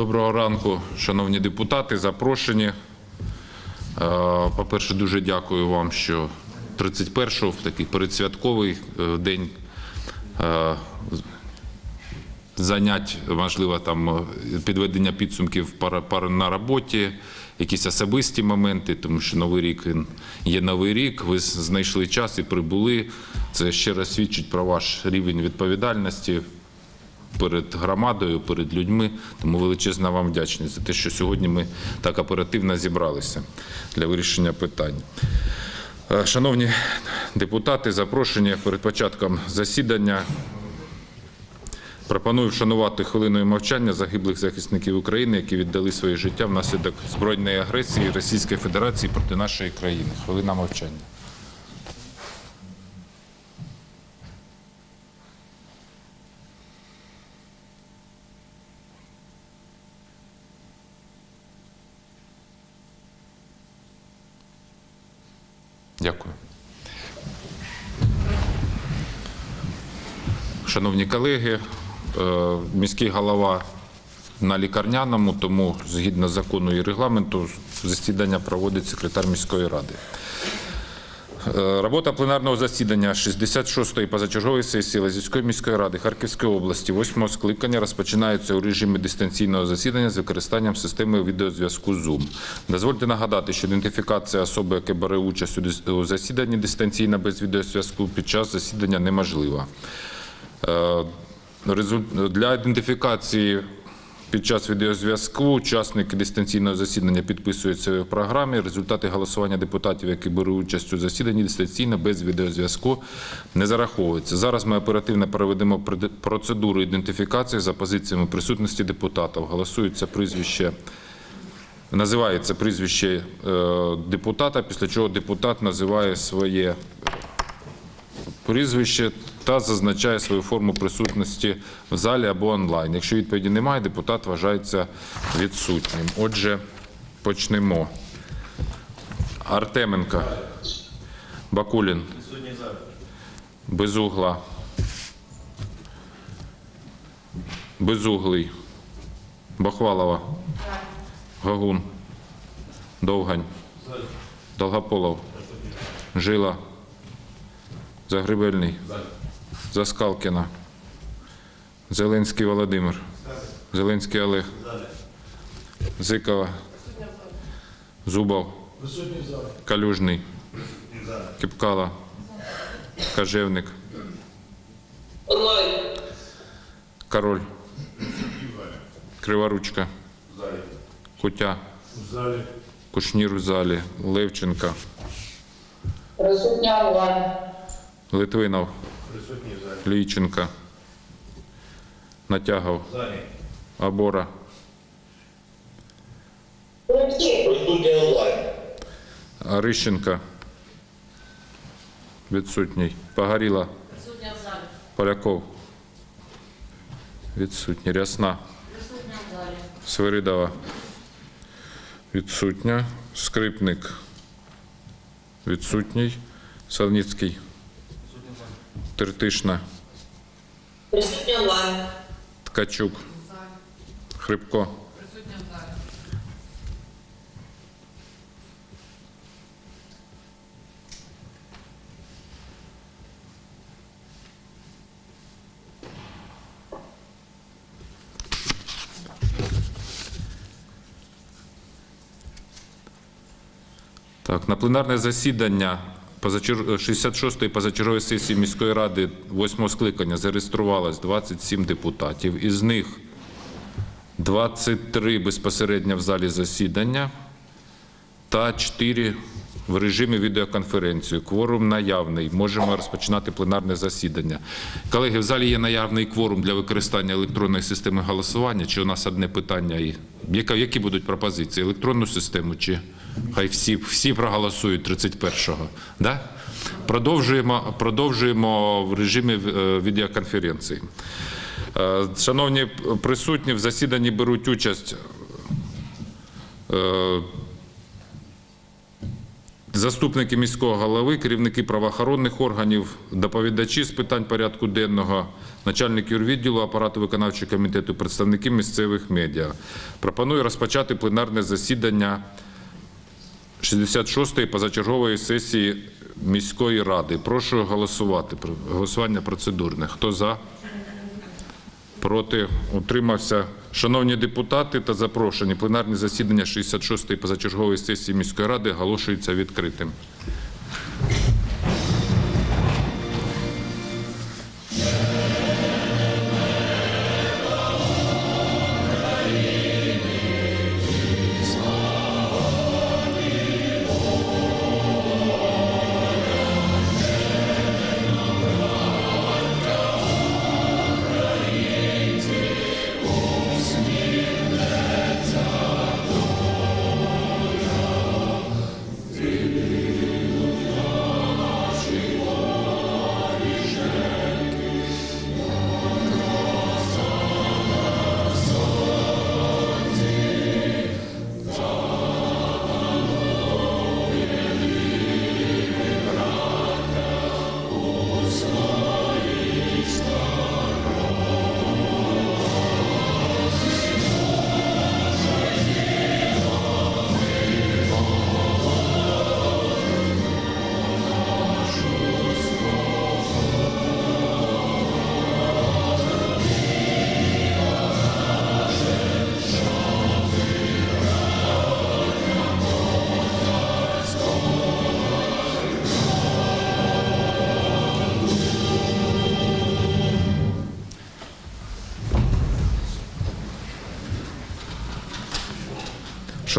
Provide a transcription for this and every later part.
Доброго ранку, шановні депутати, запрошені. Е, По-перше, дуже дякую вам, що 31-го, в такий передсвятковий е, день е, занять, можливо, там підведення підсумків на роботі, якісь особисті моменти, тому що новий рік є новий рік. Ви знайшли час і прибули. Це ще раз свідчить про ваш рівень відповідальності перед громадою, перед людьми. Тому величезна вам вдячність за те, що сьогодні ми так оперативно зібралися для вирішення питань. Е, Шановні депутати, запрошення перед початком засідання. Пропоную вшанувати хвилиною мовчання загиблих захисників України, які віддали своє життя внаслідок збройної агресії Російської Федерації проти нашої країни. Хвилина мовчання. Дякую. Шановні колеги, е, міський голова на лікарняному, тому згідно закону і регламенту засідання проводить секретар міської ради. Е, Робота пленарного засідання 66-ї позачергової сесії Лазівської міської ради Харківської області 8-го скликання розпочинається у режимі дистанційного засідання з використанням системи відеозв'язку Zoom. Дозвольте нагадати, що ідентифікація особи, яка бере участь у засіданні дистанційно без відеозв'язку під час засідання неможлива. Е, Для ідентифікації під час відеозв'язку учасники дистанційного засідання підписуються в програмі. Результати голосування депутатів, які беруть участь у засіданні дистанційно без відеозв'язку, не зараховуються. Зараз ми оперативно проведемо процедуру ідентифікації за позиціями присутності депутатів. Голосується прізвище. Називається прізвище е, депутата, після чого депутат називає своє прізвище та зазначає свою форму присутності в залі або онлайн. Якщо відповіді немає, депутат вважається відсутнім. Отже, почнемо. Артеменко. Бакулін. Безугла. Безуглий. Бахвалова. Гагун. Довгань. Долгополов. Жила. Загребельний. Заскалкіна. Зеленський Володимир. Зеленський Олег. Зикова. Зубов. Калюжний. Кипкала. Кажевник. Король. Криворучка. Кутя. Кушнір в залі. Левченка. Литвинов. Лійченка. Натягов. Абора. Арищенка. Відсутній. Погоріла. Поляков. Відсутній. Рясна. Свиридова. Відсутня. Скрипник. Відсутній. Савніцький. Тертишна. Присутній онлайн. Ткачук. Хрипко. Присутня. Так, на пленарне засідання 66-ї позачергової сесії міської ради 8 скликання зареєструвалось 27 депутатів. Із них 23 безпосередньо в залі засідання та 4 в режимі відеоконференції. Кворум наявний. Можемо розпочинати пленарне засідання. Колеги, в залі є наявний кворум для використання електронної системи голосування. Чи у нас одне питання? І Які будуть пропозиції? Електронну систему чи хай всі, всі проголосують 31-го? Да? Продовжуємо, продовжуємо в режимі е, відеоконференції. Е, Шановні присутні, в засіданні беруть участь е, Заступники міського голови, керівники правоохоронних органів, доповідачі з питань порядку денного, начальник юрвідділу апарату виконавчого комітету, представники місцевих медіа. Пропоную розпочати пленарне засідання 66-ї позачергової сесії міської ради. Прошу голосувати. Голосування процедурне. Хто за? Проти утримався. Шановні депутати та запрошені, пленарне засідання 66-ї позачергової сесії міської ради оголошується відкритим.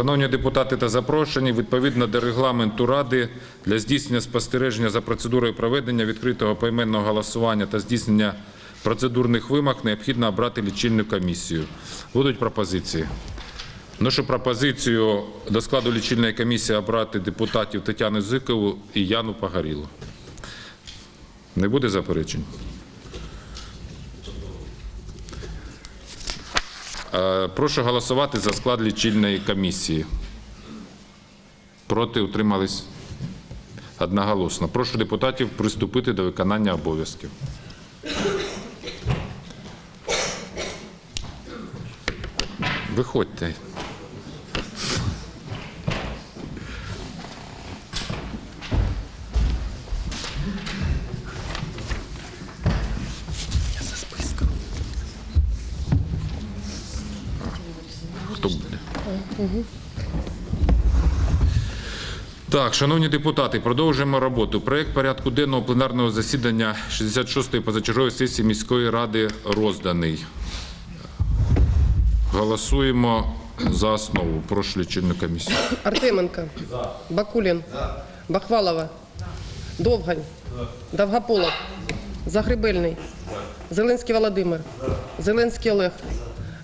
Шановні депутати та запрошені, відповідно до регламенту Ради для здійснення спостереження за процедурою проведення відкритого поіменного голосування та здійснення процедурних вимог необхідно обрати лічильну комісію. Будуть пропозиції. Вношу пропозицію до складу лічильної комісії обрати депутатів Тетяну Зикову і Яну Погорілу. Не буде заперечень? Прошу голосувати за склад лічильної комісії. Проти утримались одноголосно. Прошу депутатів приступити до виконання обов'язків. Виходьте. Хто буде? Так, шановні депутати, продовжуємо роботу. Проект порядку денного пленарного засідання 66-ї позачергової сесії міської ради розданий. Голосуємо за основу. Прошу лічильну комісію. Артеменко. Бакулін. Бахвалова. Довгань. Довгополов. Загребельний. Зеленський Володимир. Зеленський Олег.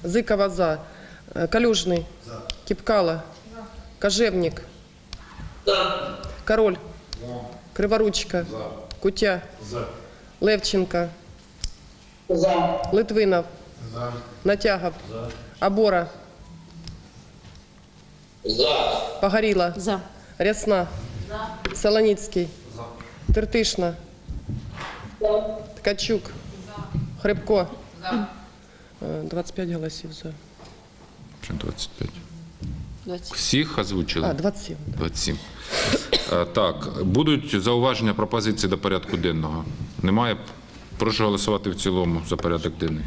Зикова за. Калюжний. Кіпкала. Кожевник. Король. Криворучка. Кутя. Левченка. Литвинов. Натягов. Абора. За. Погоріла. За. Рясна. Солоніцький. Тертишна. Ткачук. Хребко. Е, 25 голосів за. Чи 25? 20. Всіх озвучили? А, 27. 27. Е, Так, будуть зауваження пропозиції до порядку денного? Немає? Прошу голосувати в цілому за порядок денний.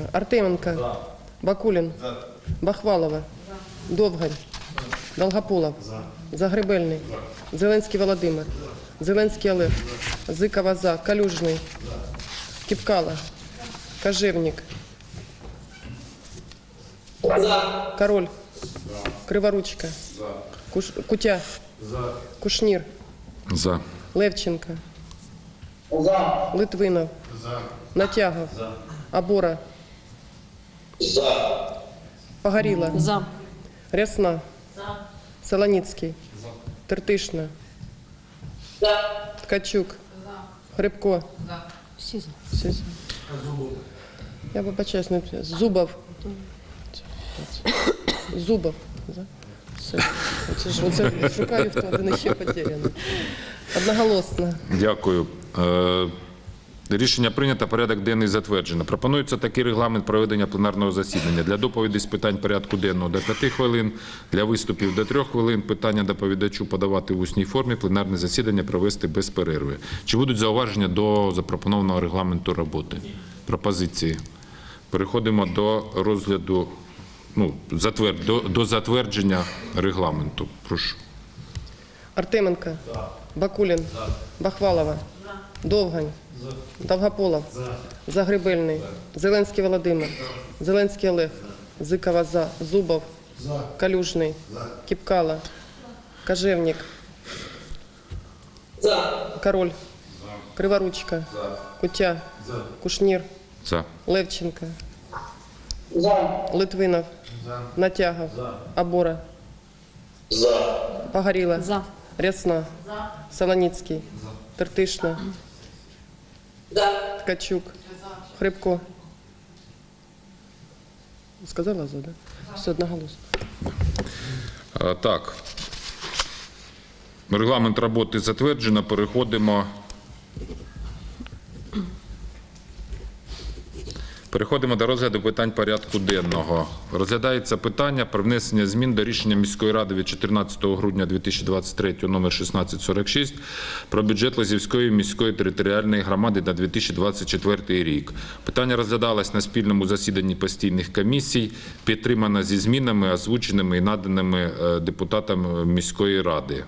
Е, Артеменко. Бакулін. Бахвалова. Довгань. Долгополов. Загребельний. Зеленський Володимир. Зеленський Олег. Зикова за. Калюжний. Кіпкала. Кожевник. За. Король. Криворучка. Куш... Кутя. Кушнір. За. Левченка. За. Литвинов. Натягов. Абора. За. Погоріла. За. Рясна. Солоніцький. Тертишна. За. Ткачук. Хребко. Всі за. Всі за. Я вибачаюсь, не Зубов. Зубов. За. Все. Оце ж оце шукаю, хто один ще потеряний. Одноголосно. Дякую. Е, Рішення прийнято, порядок денний затверджено. Пропонується такий регламент проведення пленарного засідання. Для доповіді з питань порядку денного до 5 хвилин, для виступів до 3 хвилин, питання доповідачу подавати в усній формі, пленарне засідання провести без перерви. Чи будуть зауваження до запропонованого регламенту роботи? Пропозиції. Переходимо до розгляду, ну, затвер... до, до затвердження регламенту. Прошу. Артеменко. Бакулін. Бахвалова. Довгань. Довгополов. Загребельний. Зеленський Володимир. Зеленський Олег. Зикова за. Зубов. Калюжний. Кіпкала. Кожевник. За. Король. Криворучка. Кутя. Кушнір. За. Левченко. За. Литвинов. Натягов. Абора. За. Погоріла. За. Рясна. Солоніцький. Тертишна. За. Ткачук. Хрипко. Сказала за, да? Все одноголосно. Так. Регламент роботи затверджено. Переходимо. Переходимо до розгляду питань порядку денного. Розглядається питання про внесення змін до рішення міської ради від 14 грудня 2023 номер 1646 про бюджет Лозівської міської територіальної громади на 2024 рік. Питання розглядалось на спільному засіданні постійних комісій, підтримано зі змінами, озвученими і наданими е, депутатам міської ради.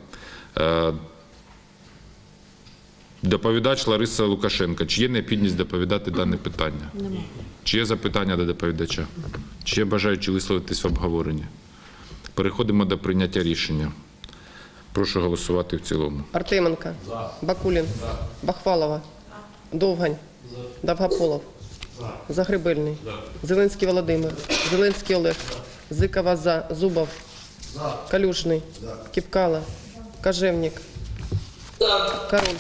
Доповідач Лариса Лукашенка. Чи є необхідність доповідати дане питання? Нема. Чи є запитання до доповідача? Чи є бажаючі висловитись в обговоренні? Переходимо до прийняття рішення. Прошу голосувати в цілому. Артеменко. Бакулін. Бахвалова. Довгань. Довгополов. Загребельний. Зеленський Володимир. Зеленський Олег. Зикова за. Зубов. Калюжний. Кіпкала. Кожевник. За. Король.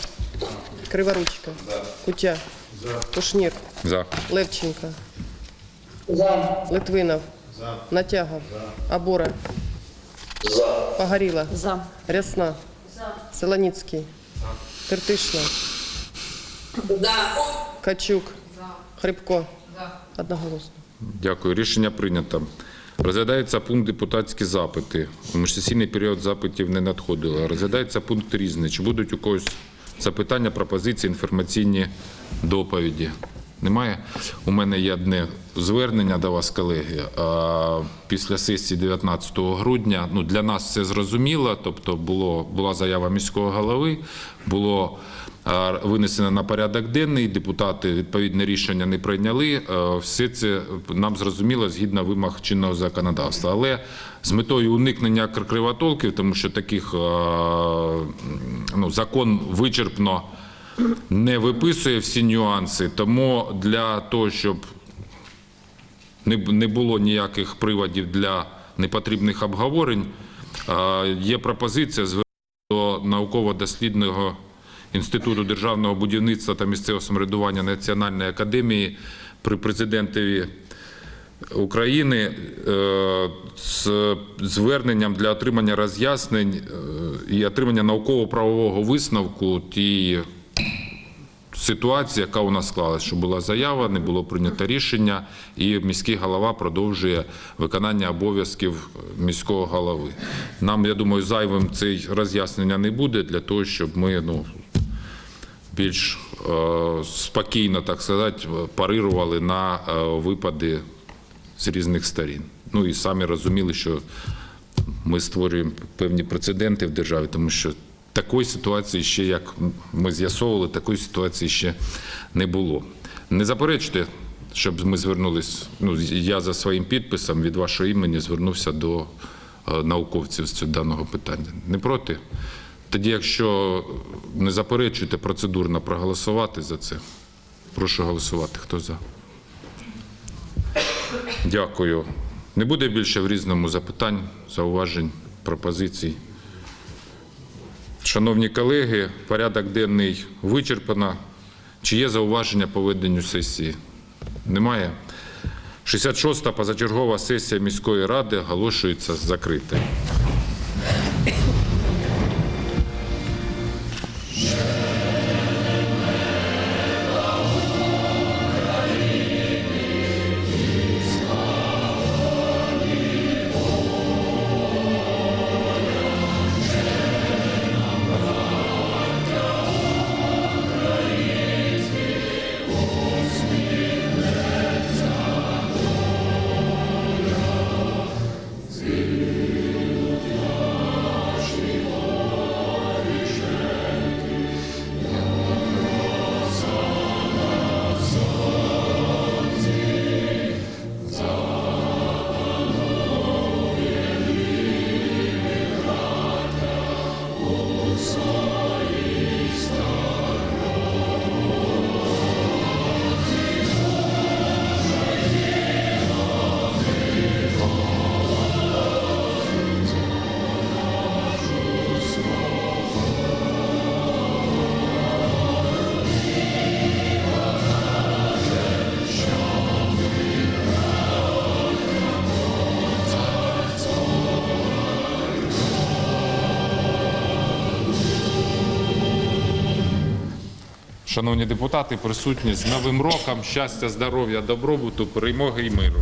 Криворучка. Кутя. Кушнір. За. Левченко. За. Литвинов. Натягов. Абора. За. Погоріла. За. Рясна. Солоніцький. Тертишна. За. Качук. Хрипко. Одноголосно. Дякую. Рішення прийнято. Розглядається пункт депутатські запити. У міжсесійний період запитів не надходило. Розглядається пункт різне. Чи будуть у когось запитання, пропозиції, інформаційні доповіді? Немає? У мене є одне звернення до вас, колеги. Після сесії 19 грудня, ну для нас все зрозуміло, тобто було, була заява міського голови, було а, винесено на порядок денний, депутати відповідне рішення не прийняли. Е, Все це нам зрозуміло згідно вимог чинного законодавства. Але з метою уникнення кр- кривотолків, тому що таких е, ну, закон вичерпно не виписує всі нюанси, тому для того, щоб не, було ніяких приводів для непотрібних обговорень, е, є пропозиція звернути до науково-дослідного інституту державного будівництва та місцевого самоврядування Національної академії при президентові України е, з зверненням для отримання роз'яснень е, і отримання науково-правового висновку тієї ситуації, яка у нас склалася, що була заява, не було прийнято рішення, і міський голова продовжує виконання обов'язків міського голови. Нам, я думаю, зайвим цей роз'яснення не буде для того, щоб ми ну, більш е, спокійно, так сказати, парирували на е, випади з різних сторін. Ну і самі розуміли, що ми створюємо певні прецеденти в державі, тому що такої ситуації ще, як ми з'ясовували, такої ситуації ще не було. Не заперечте, щоб ми звернулись. Ну, я за своїм підписом від вашого імені звернувся до е, науковців з цього даного питання. Не проти? Тоді, якщо не заперечуєте процедурно проголосувати за це, прошу голосувати. Хто за? Дякую. Не буде більше в різному запитань, зауважень, пропозицій. Шановні колеги, порядок денний вичерпано. Чи є зауваження по веденню сесії? Немає. 66-та позачергова сесія міської ради оголошується закритою. Шановні депутати, присутні з Новим роком, щастя, здоров'я, добробуту, перемоги і миру.